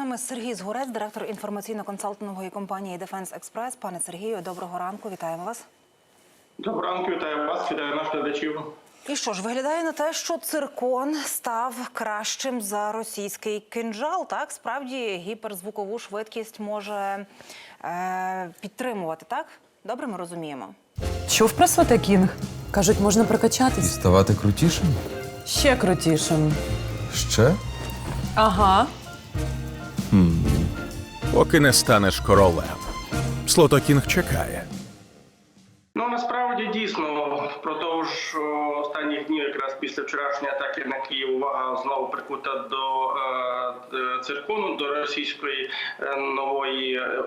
нами Сергій Згорець, директор інформаційно-консалтингової компанії Defense Express. Пане Сергію, доброго ранку. Вітаємо вас. Доброго ранку, вітаю вас, вітаю наших глядачів. І що ж, виглядає на те, що циркон став кращим за російський кинджал. Так, справді гіперзвукову швидкість може е, підтримувати. Так, добре, ми розуміємо. Чув про Сватакінг? Кажуть, можна прокачатись. Ставати крутішим? Ще крутішим. Ще? Ага. Поки не станеш королем. Слотокінг чекає. Ну насправді дійсно впродовж останніх днів, якраз після вчорашньої атаки на Київ, увага знову прикута до е, циркону, до російської е, нової е,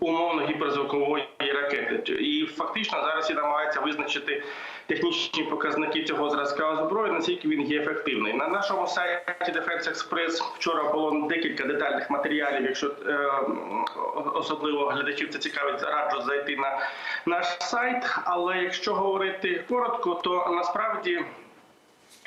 умовно гіперзвукової ракети. І фактично зараз і намагаються визначити технічні показники цього зразка озброєння, наскільки він є ефективний. На нашому сайті Defense Express вчора було декілька детальних матеріалів. Якщо е, особливо глядачів це цікавить, раджу зайти на наш сайт. Але якщо говорити коротко, то насправді.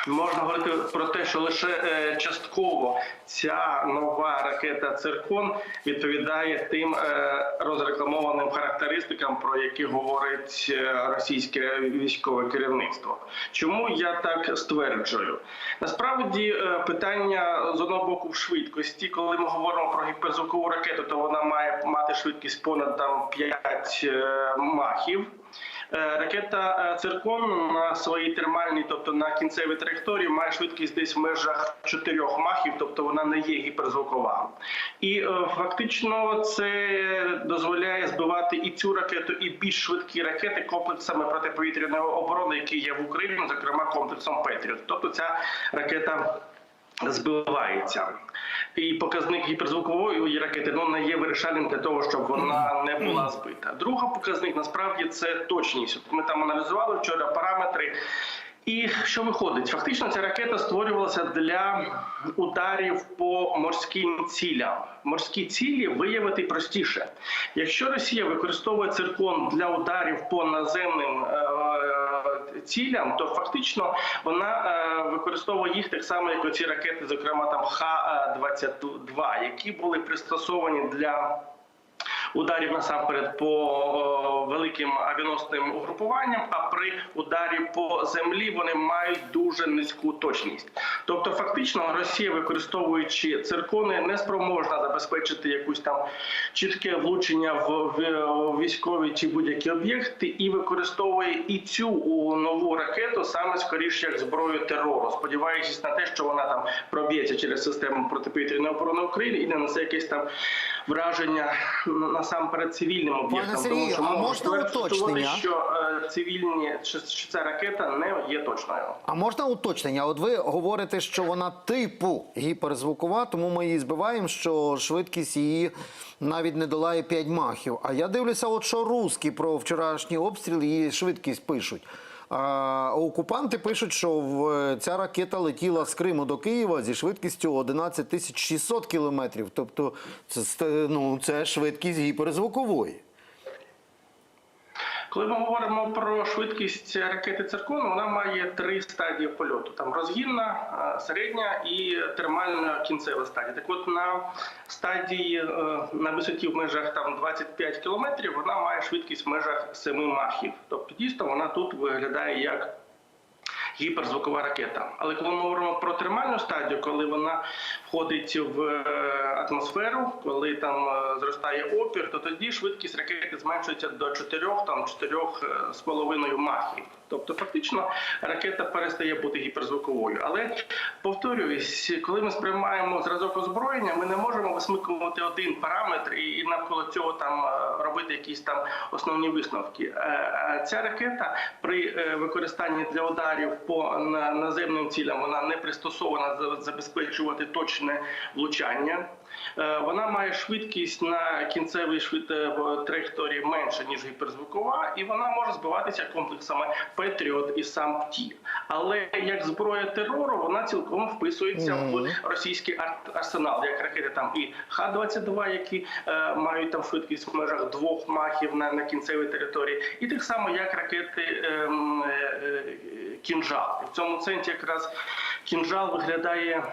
Можна говорити про те, що лише е, частково ця нова ракета Циркон відповідає тим е, розрекламованим характеристикам, про які говорить е, російське військове керівництво. Чому я так стверджую? Насправді питання з одного боку в швидкості, коли ми говоримо про гіперзвукову ракету, то вона має мати швидкість понад там 5 е, махів. Е, Ракета е, Циркон на своїй термальній, тобто на кінцевій траєкторії, має швидкість десь в межах 4 махів, тобто вона не є гіперзвукова. І е, фактично це дозволяє збивати і цю ракету, і більш швидкі ракети комплексами протиповітряної оборони, які є в Україні, зокрема комплексом Петріот. Тобто ця ракета збивається. І показник гіперзвукової ракети ну, не є вирішальним для того, щоб вона не була збита. Другий показник насправді це точність. Ми там аналізували вчора параметри. І що виходить? Фактично, ця ракета створювалася для ударів по морським цілям. Морські цілі виявити простіше. Якщо Росія використовує циркон для ударів по наземним е, цілям, то фактично вона е, використовує їх так само, як оці ракети, зокрема там Х-22, які були пристосовані для. Ударів насамперед по великим авіаносним угрупуванням, а при ударі по землі вони мають дуже низьку точність. Тобто, фактично, Росія, використовуючи циркони, не спроможна забезпечити якусь там чітке влучення в, військові чи будь-які об'єкти, і використовує і цю нову ракету саме скоріше як зброю терору, сподіваючись на те, що вона там проб'ється через систему протиповітряної оборони України і нанесе якесь там враження насамперед цивільним об'єктам. Сергію, а можна уточнення? що е, цивільні що ця ракета не є точною. А можна уточнення? От ви говорите, що вона типу гіперзвукова, тому ми її збиваємо, що швидкість її навіть не долає 5 махів. А я дивлюся, от що русські про вчорашній обстріл її швидкість пишуть. Окупанти пишуть, що ця ракета летіла з Криму до Києва зі швидкістю 11 тисяч 600 кілометрів. Тобто це, ну, це швидкість гіперзвукової. Коли ми говоримо про швидкість ракети «Циркон», вона має три стадії польоту: там розгінна, е, середня і термальна кінцева стадія. Так от на стадії е, на висоті в межах там 25 кілометрів вона має швидкість в межах 7 махів. Тобто дійсно вона тут виглядає як гіперзвукова ракета. Але коли ми говоримо про термальну стадію, коли вона входить в е, атмосферу, коли там е, зростає опір, то тоді швидкість ракети зменшується до 4 там 4 махів. Тобто, фактично, ракета перестає бути гіперзвуковою. Але повторююсь, коли ми сприймаємо зразок озброєння, ми не можемо висмикувати один параметр і навколо цього там е, робити якісь там основні висновки. Е, е, Ця ракета при використанні для ударів по наземним цілям вона не пристосована за- забезпечувати точне влучання. Е, Вона має швидкість на кінцевій швид... е, траєкторії менше ніж гіперзвукова, і вона може збиватися комплексами Петріот і сам ПТІ. Але як зброя терору вона цілком вписується в російський ар- арсенал, як ракети там і Х-22, які е, мають там швидкість в межах двох махів на, на кінцевій території, і так само як ракети ем, е, е, кінжал. В цьому центрі якраз кінжал виглядає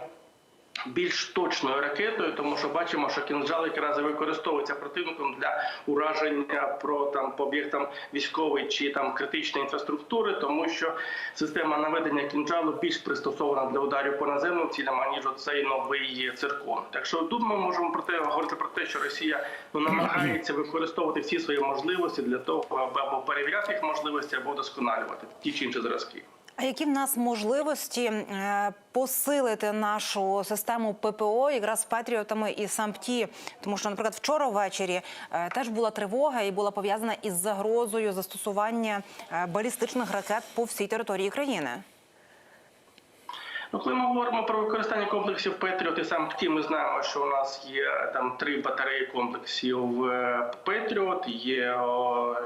більш точною ракетою, тому що бачимо, що кінжал якраз використовується противником для ураження про там по об'єктам військової чи там критичної інфраструктури, тому що система наведення кінжалу більш пристосована для ударів по наземним цілям, аніж оцей новий циркон. Так що тут ми можемо про те говорити про те, що Росія ну намагається використовувати всі свої можливості для того, аби або перевіряти їх можливості, або вдосконалювати ті чи інші зразки. А які в нас можливості е, посилити нашу систему ППО якраз патріотами і САМПТІ? Тому що, наприклад, вчора ввечері е, теж була тривога і була пов'язана із загрозою застосування е, балістичних ракет по всій території країни. Ну, коли ми говоримо про використання комплексів Петріот і сам ті, ми знаємо, що у нас є там три батареї комплексів е, Петріот, є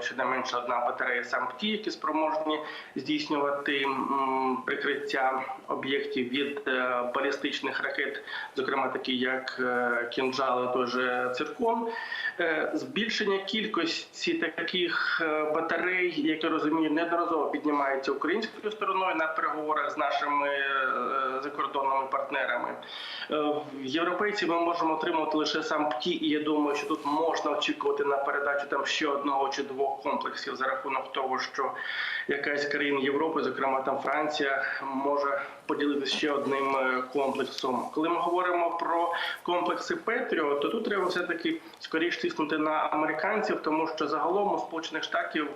щонайменше одна батарея сам ті, які спроможні здійснювати прикриття об'єктів від е, балістичних ракет, зокрема такі як е, кінжали, той же циркон. Е, Збільшення кількості таких е, батарей, як я розумію, неодноразово піднімається українською стороною на переговорах з нашими е, закордонними партнерами. Е, Європейці ми можемо отримувати лише сам ПТІ, і я думаю, що тут можна очікувати на передачу там ще одного чи двох комплексів за рахунок того, що якась країна Європи, зокрема там Франція, може поділитися ще одним е, комплексом. Коли ми говоримо про комплекси Петріо, то тут треба все таки скоріш тиснути на американців, тому що загалом у Сполучених Штатів.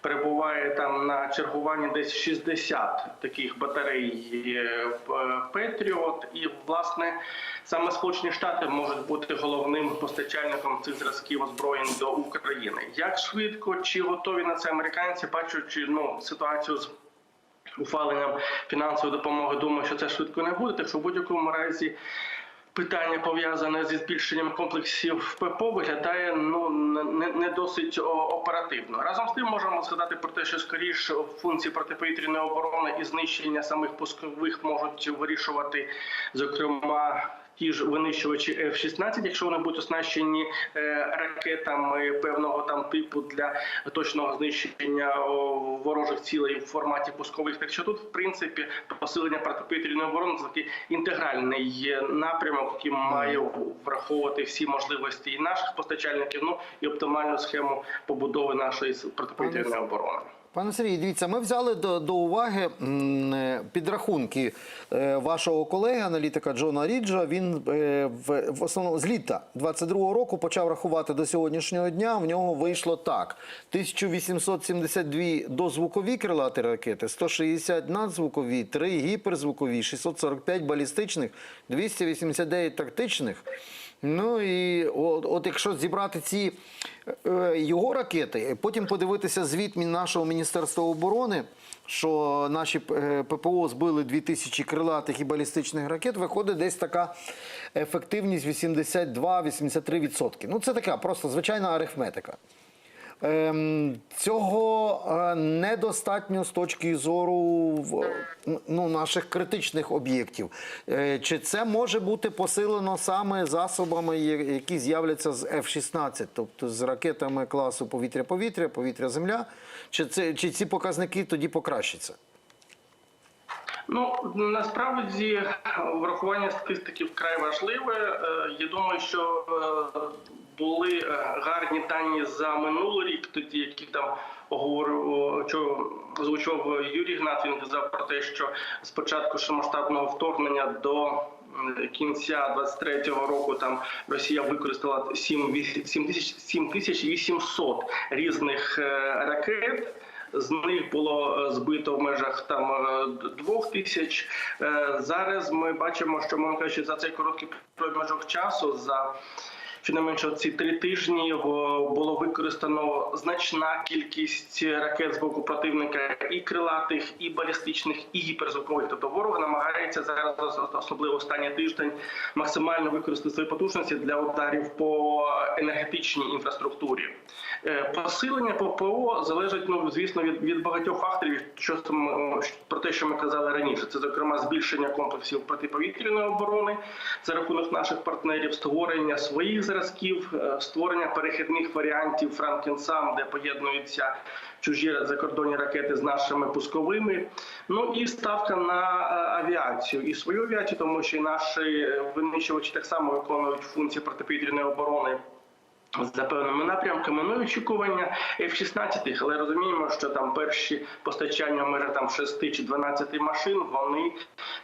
Е, Перебуває там на чергуванні десь 60 таких батарей е, Петріот, і власне саме Сполучені Штати можуть бути головним постачальником цих зразків озброєнь до України. Як швидко чи готові на це американці, бачачи ну ситуацію з ухваленням фінансової допомоги, думаю, що це швидко не буде. Так що в будь-якому разі. Питання пов'язане зі збільшенням комплексів ППО виглядає ну не, не досить оперативно. Разом з тим можемо згадати про те, що скоріше функції протиповітряної оборони і знищення самих пускових можуть вирішувати, зокрема. Ті ж винищувачі F-16, якщо вони будуть оснащені е, ракетами певного там типу для точного знищення ворожих цілей в форматі пускових. Так що тут, в принципі, посилення протиповітряної оборони це такий інтегральний напрямок, який має враховувати всі можливості і наших постачальників, ну і оптимальну схему побудови нашої протиповітряної оборони. Пане Сергій, дивіться, ми взяли до, до уваги е, підрахунки е, вашого колеги, аналітика Джона Ріджа. Він е, в, в основному з літа 22-го року почав рахувати до сьогоднішнього дня. В нього вийшло так: 1872 дозвукові крилаті ракети, 160 надзвукові, 3 гіперзвукові, 645 балістичних, 289 тактичних. Ну і от, от якщо зібрати ці е, його ракети, потім подивитися звіт нашого міністерства оборони, що наші е, ППО збили 2000 крилатих і балістичних ракет, виходить десь така ефективність 82-83%. Ну це така просто звичайна арифметика. Ем, цього е, недостатньо з точки зору ну, наших критичних об'єктів. Е, чи це може бути посилено саме засобами, які з'являться з F-16, тобто з ракетами класу повітря-повітря, повітря-земля? Чи, це, чи ці показники тоді покращаться? Ну насправді врахування статистики вкрай важливе. Е, Я думаю, що були е, гарні дані за минулий рік, тоді які там говорив, озвучував Юрій Гнат. Він казав про те, що з початку широкомасштабного вторгнення до кінця 23-го року там Росія використала 7 віс- 7 тисяч 7800 різних е, ракет. З них було е, збито в межах там двох тисяч. Зараз ми бачимо, що мовно кажучи, за цей короткий проміжок часу за щонайменше ці три тижні було використано значна кількість ракет з боку противника і крилатих, і балістичних, і гіперзвукових. Тобто ворог намагається зараз, особливо останній тиждень, максимально використати свої потужності для ударів по енергетичній інфраструктурі. Е, Посилення ППО залежить, ну звісно, від, від багатьох факторів, що про те, що ми казали раніше. Це зокрема збільшення комплексів протиповітряної оборони за рахунок наших партнерів, створення своїх зразків, е, створення перехідних варіантів Франкенсам, де поєднуються чужі закордонні ракети з нашими пусковими. Ну і ставка на е, авіацію і свою авіацію, тому що і наші е, винищувачі так само виконують функції протиповітряної оборони. За певними напрямками, ну і очікування F-16, але розуміємо, що там перші постачання межах там 6 чи 12 машин, вони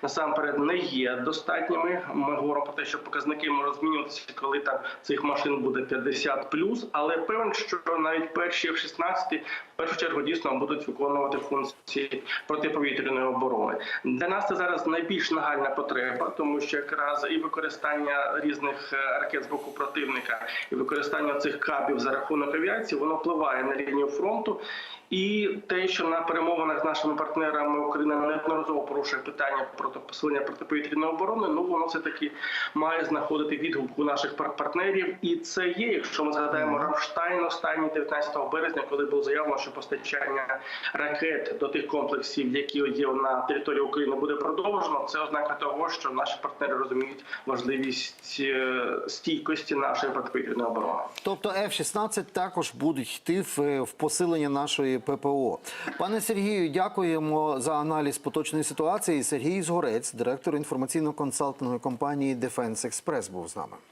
насамперед не є достатніми. Ми говоримо про те, що показники можуть змінюватися, коли там цих машин буде 50 але певен, що навіть перші F-16 в першу чергу дійсно будуть виконувати функції протиповітряної оборони. Для нас це зараз найбільш нагальна потреба, тому що якраз і використання різних е, ракет з боку противника, і використання цих кабів за рахунок авіації, воно впливає на лінію фронту. І те, що на перемовинах з нашими партнерами Україна неодноразово порушує питання про посилення протиповітряної оборони, ну воно все таки має знаходити відгук у наших пар- партнерів. І це є, якщо ми згадаємо Рамштайн останній 19 березня, коли було заявлено, що постачання ракет до тих комплексів, які є на території України, буде продовжено. Це ознака того, що наші партнери розуміють важливість е, стійкості нашої протиповітряної оборони. Тобто F-16 також будуть йти в, в посилення нашої ППО. Пане Сергію, дякуємо за аналіз поточної ситуації. Сергій Згорець, директор інформаційно-консалтингової компанії Дефенс Експрес, був з нами.